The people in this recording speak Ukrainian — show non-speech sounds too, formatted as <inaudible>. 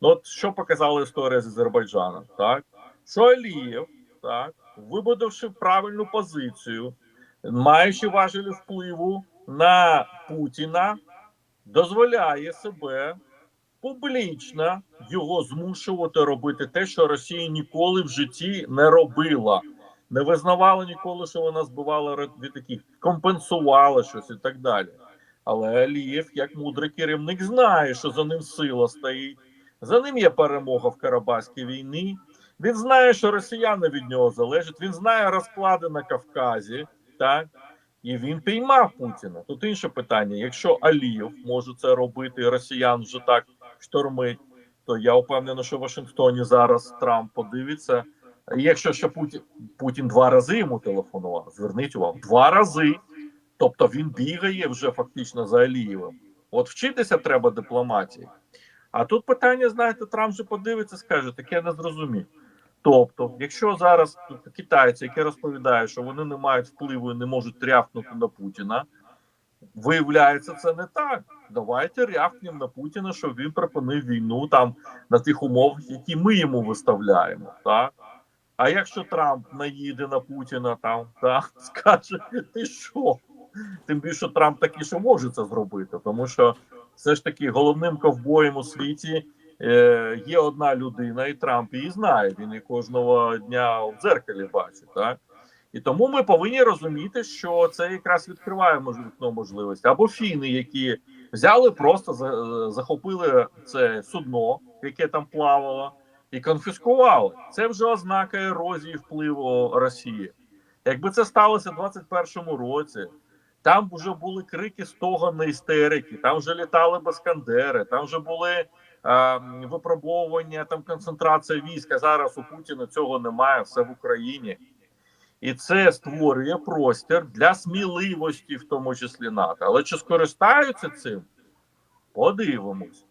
Ну, от що показала історія з Азербайджаном, так? Що Алієв, так, вибудовши правильну позицію, маючи важелі впливу на Путіна, дозволяє себе публічно його змушувати робити те, що Росія ніколи в житті не робила. Не визнавала ніколи, що вона збивала літаків, компенсувала щось і так далі. Але Алієв, як мудрий керівник, знає, що за ним сила стоїть. За ним є перемога в Карабаській війні. Він знає, що росіяни від нього залежать. Він знає розклади на Кавказі, так і він піймав Путіна. Тут інше питання: якщо Алієв може це робити, і росіян вже так штормить, то я впевнений, що в Вашингтоні зараз Трамп подивиться. Якщо ще Путін Путін два рази йому телефонував, зверніть увагу, два рази. Тобто він бігає вже фактично за Алієвим. От вчитися треба дипломатії. А тут питання, знаєте, Трамп же подивиться, скаже, таке не зрозумів. Тобто, якщо зараз китайці, які розповідають, що вони не мають впливу і не можуть рявкнути на Путіна, виявляється, це не так. Давайте рявкнемо на Путіна, щоб він припинив війну там на тих умовах, які ми йому виставляємо. Так? А якщо Трамп наїде на Путіна там, так, <laughs> скаже, ти що? Тим більше Трамп такий, що може це зробити, тому що все ж таки головним ковбоєм у світі е, є одна людина, і Трамп її знає. Він її кожного дня в дзеркалі бачить. Так? І тому ми повинні розуміти, що це якраз відкриває вікно можливості. Або фіни, які взяли, просто за- захопили це судно, яке там плавало, і конфіскували. Це вже ознака ерозії впливу Росії. Якби це сталося в 21-му році, там вже були крики стогони істерики, там вже літали Баскандери, там вже були е, випробовування, там концентрація війська. Зараз у Путіна цього немає, все в Україні. І це створює простір для сміливості, в тому числі НАТО. Але чи скористаються цим? Подивимось.